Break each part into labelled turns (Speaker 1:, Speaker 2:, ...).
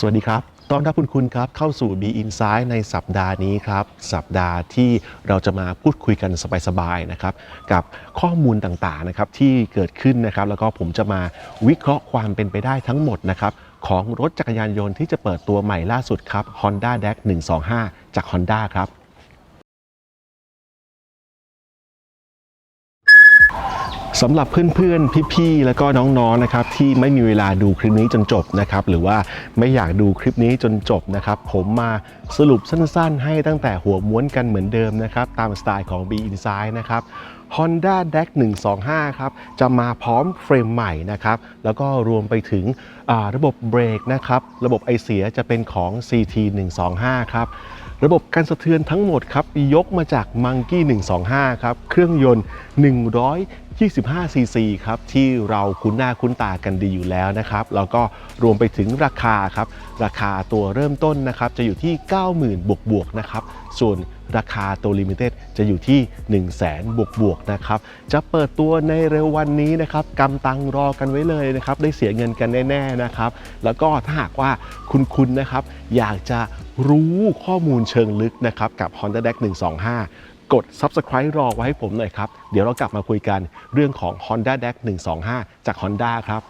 Speaker 1: สวัสดีครับ ตอนรับคุณคุณครับเข้าสู่ Be Inside ในสัปดาห์นี้ครับ สัปดาห์ที่เราจะมาพูดคุยกันสบายๆนะครับ กับข้อมูลต่างๆนะครับที่เกิดขึ้นนะครับ แล้วก็ผมจะมาวิเคราะห์ความเป็นไปได้ทั้งหมดนะครับของรถจักรยานยนต์ที่จะเปิดตัวใหม่ล่าสุดครับ Honda d a c 125 จาก Honda ครับ สำหรับเพื่อนๆ พี่ๆ แล้วก็น้องๆนะครับที่ไม่มีเวลาดูคลิปนี้จนจบนะครับหรือว่าไม่อยากดูคลิปนี้จนจบนะครับผมมาสรุปสั้นๆ ให้ตั้งแต่หัวม้วนกันเหมือนเดิมนะครับตามสไตล์ของ B Inside นะครับ Honda d a c 125 ครับ จะมาพร้อมเฟรมใหม่นะครับ แล้วก็รวมไปถึงระบบเบรกนะครับ ระบบไอเสียจะเป็นของ CT 125 ครับ ระบบการสะเทือนทั้งหมดครับ ยกมาจาก Monkey 125 ครับ เครื่องยนต์ 25 ซีซีครับที่เราคุ้นหน้าคุ้นตากันดีอยู่แล้วนะครับแล้วก็รวมไปถึงราคาครับราคาตัวเริ่มต้นนะครับจะอยู่ที่ 90,000 บวกบวกนะครับส่วนราคาตัวลิมิเต็ดจะอยู่ที่ 1 0 0 0 0แบวกบวกนะครับจะเปิดตัวในเร็ววันนี้นะครับกำตังรอกันไว้เลยนะครับได้เสียเงินกันแน่ๆนะครับแล้วก็ถ้าหากว่าคุณคุณนะครับอยากจะรู้ข้อมูลเชิงลึกนะครับกับ Honda d e c 125 กด Subscribe รอไว้ให้ผมหน่อยครับ เดี๋ยวเรากลับมาคุยกันเรื่องของ Honda d e c 125 จาก Honda ครับ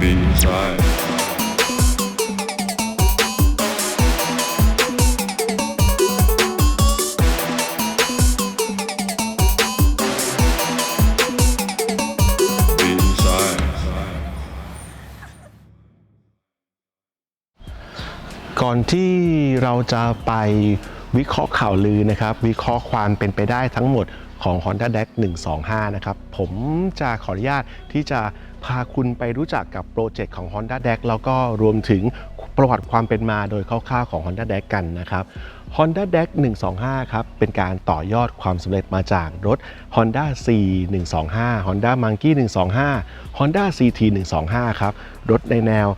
Speaker 2: Be inside. Be
Speaker 1: ก่อนที่เราจะไปวิเคราะห์ข่าวลือนะครับ วิเคราะห์ความเป็นไปได้ทั้งหมดของ Honda d e c 125 นะครับ ผมจะขออนุญาตที่จะพาคุณไปรู้จักกับโปรเจกต์ของ Honda d e c แล้วก็รวมถึงประวัติความเป็นมาโดยคร่าวๆของ Honda d e c กันนะครับ Honda d e c 125 ครับ เป็นการต่อยอดความสำเร็จมาจากรถ Honda C 125 Honda Monkey 125 Honda CT 125 ครับ รถในแนว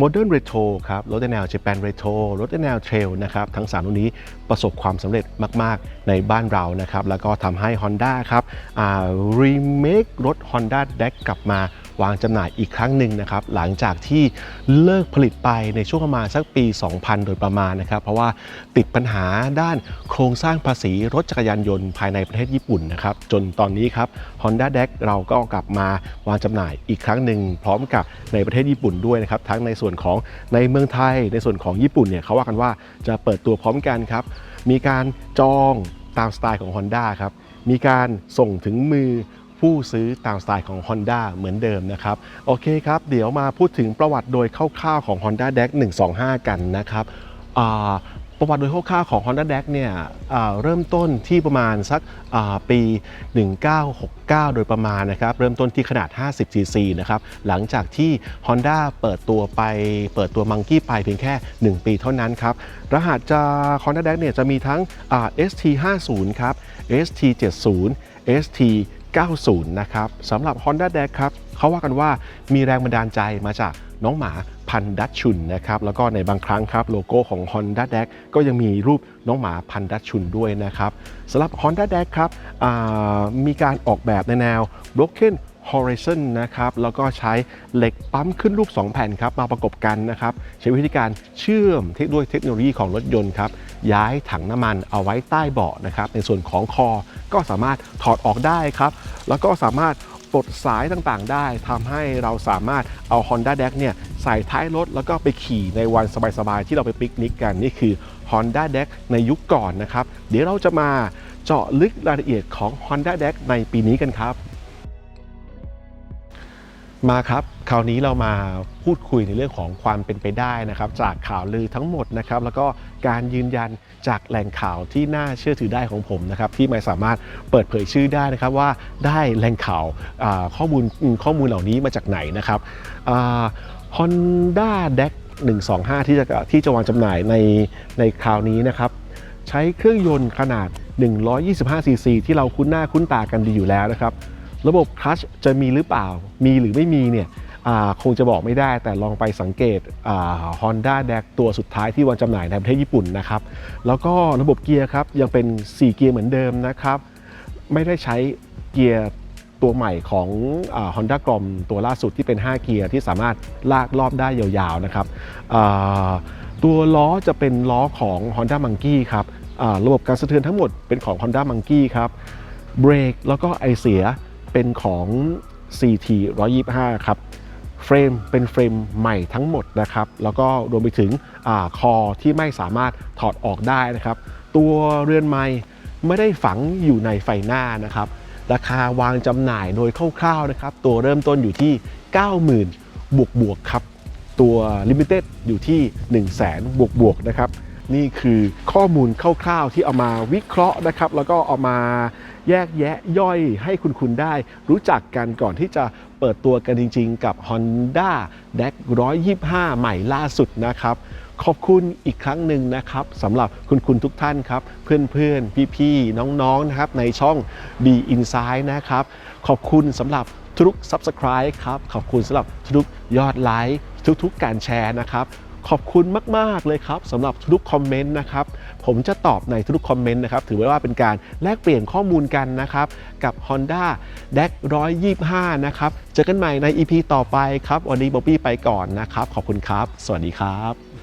Speaker 1: Modern Retro ครับ รถในแนว Japan Retro รถในแนว Trail นะครับ ทั้ง 3 รุ่นนี้ประสบความสำเร็จมาก ๆ ในบ้านเรานะครับ แล้วก็ทำให้ Honda ครับ remake รถ Honda d e c กลับมา วางจำหน่ายอีกครั้งหนึ่งนะครับหลังจากที่เลิกผลิตไปในช่วงประมาณสักปี 2000 โดยประมาณนะครับ เพราะว่าติดปัญหาด้านโครงสร้างภาษีรถจักรยานยนต์ภายในประเทศญี่ปุ่นนะครับจนตอนนี้ครับ Honda d e c เราก็กลับมาวางจำหน่ายอีกครั้งหนึ่งพร้อมกับในประเทศญี่ปุ่นด้วยนะครับทั้งในส่วนของในเมืองไทยในส่วนของญี่ปุ่นเนี่ยเขาว่ากันว่าจะเปิดตัวพร้อมกันครับมีการจองตามสไตล์ของ Honda ครับมีการส่งถึงมือ ผู้ซื้อตามสไตล์ของ Honda เหมือนเดิมนะครับ โอเคครับ เดี๋ยวมาพูดถึงประวัติโดยคร่าวๆของ Honda d e c 125 กันนะครับประวัติโดยคร่าวๆของ Honda d e c เนี่ยเริ่มต้นที่ประมาณสักอ่าปี 1969 โดยประมาณนะครับ เริ่มต้นที่ขนาด 50ซีซีนะครับ หลังจากที่ Honda เปิดตัวไปเปิดตัว Monkey ไปเพียงแค่ 1 ปีเท่านั้นครับ รหัสจะ Honda d e c เนี่ยจะมีทั้งอ่า ST50 ครับ ST70 ST 90 นะครับสำหรับ Honda d e c ครับเขาว่ากันว่ามีแรงบันดาลใจมาจากน้องหมาพันดัชชุนนะครับแล้วก็ในบางครั้งครับโลโก้ของ Honda d e c ก็ยังมีรูปน้องหมาพันดัชชุนด้วยนะครับสำหรับ Honda d e c ครับมีการออกแบบในแนว Broken Horizon นะครับแล้วก็ใช้เหล็กปั๊มขึ้นรูป 2 แผ่นครับมาประกบกันนะครับใช้วิธีการเชื่อมด้วยเทคโนโลยีของรถยนต์ครับย้ายถังน้ำมันเอาไว้ใต้เบาะนะครับในส่วนของคอก็สามารถถอดออกได้ครับแล้วก็สามารถปลดสายต่างๆ ได้ทำให้เราสามารถเอา Honda d e c เนี่ยใส่ท้ายรถแล้วก็ไปขี่ในวันสบายๆ ที่เราไปปิกนิกกันนี่คือ Honda d e c ในยุคก่อนนะครับ เดี๋ยวเราจะมาเจาะลึกรายละเอียดของ Honda d e c ในปีนี้กันครับ มาครับคราวนี้เรามาพูดคุยในเรื่องของความเป็นไปได้นะครับ จากข่าวลือทั้งหมดนะครับ แล้วก็การยืนยันจากแหล่งข่าวที่น่าเชื่อถือได้ของผมนะครับ ที่ไม่สามารถเปิดเผยชื่อได้นะครับว่าได้แหล่งข่าวข้อมูลข้อมูลเหล่านี้มาจากไหนนะครับฮอนด้าเด็ก125 ที่จะที่จะวางจำหน่ายในในคราวนี้นะครับ ใช้เครื่องยนต์ขนาด 125 ซีซีที่เราคุ้นหน้าคุ้นตากันดีอยู่แล้วนะครับ ระบบคลัชจะมีหรือเปล่า มีหรือไม่มีเนี่ยคงจะบอกไม่ได้แต่ลองไปสังเกตฮอนด้าแดกตัวสุดท้ายที่วางจำหน่ายในประเทศญี่ปุ่นนะครับ แล้วก็ระบบเกียร์ครับยังเป็น 4 เกียร์เหมือนเดิมนะครับ ไม่ได้ใช้เกียร์ตัวใหม่ของอ Honda Grom ตัวล่าสุดที่เป็น 5 เกียร์ที่สามารถลากรอบได้ยาวๆนะครับ ตัวล้อจะเป็นล้อของ Honda Monkey ครับระบบการสะเทือนทั้งหมดเป็นของ Honda Monkey ครับเบรกแล้วก็ไอเสีย เป็นของ CT 125 ครับเฟรมเป็นเฟรมใหม่ทั้งหมดนะครับ แล้วก็รวมไปถึงอคอที่ไม่สามารถถอดออกได้นะครับ ตัวเรือนไม้ไม่ได้ฝังอยู่ในไฟหน้านะครับ ราคาวางจำหน่ายโดยคร่าวๆนะครับ ตัวเริ่มต้นอยู่ที่ 90,000 บวกบวกๆครับ ตัว Limited อยู่ที่ 1 0 0 0 0แบวกบวกๆนะครับ นี่คือข้อมูลคร่าวๆที่เอามาวิเคราะห์นะครับ แล้วก็เอามา แยกแยะย่อยให้คุณคุณได้ รู้จักกันก่อนที่จะเปิดตัวกันจริง ๆ กับ Honda d a c 125ใหม่ล่าสุดนะครับ ขอบคุณอีกครั้งหนึ่งนะครับสำหรับคุณคุณทุกท่านครับ เพื่อนๆ พี่ๆ น้องๆนะครับในช่อง B Inside นะครับ ขอบคุณสำหรับทุก Subscribe ครับ ขอบคุณสำหรับทุกยอดไลค์ทุกๆ การแชร์นะครับ ขอบคุณมาก ๆ เลยครับสำหรับทุกคอมเมนต์นะครับผมจะตอบในทุกคอมเมนต์นะครับถือว่าเป็นการแลกเปลี่ยนข้อมูลกันนะครับกับ Honda d a c 125 นะครับ เจอกันใหม่ใน EP ต่อไปครับ วันนี้บ๊อบบี้ไปก่อนนะครับ ขอบคุณครับ สวัสดีครับ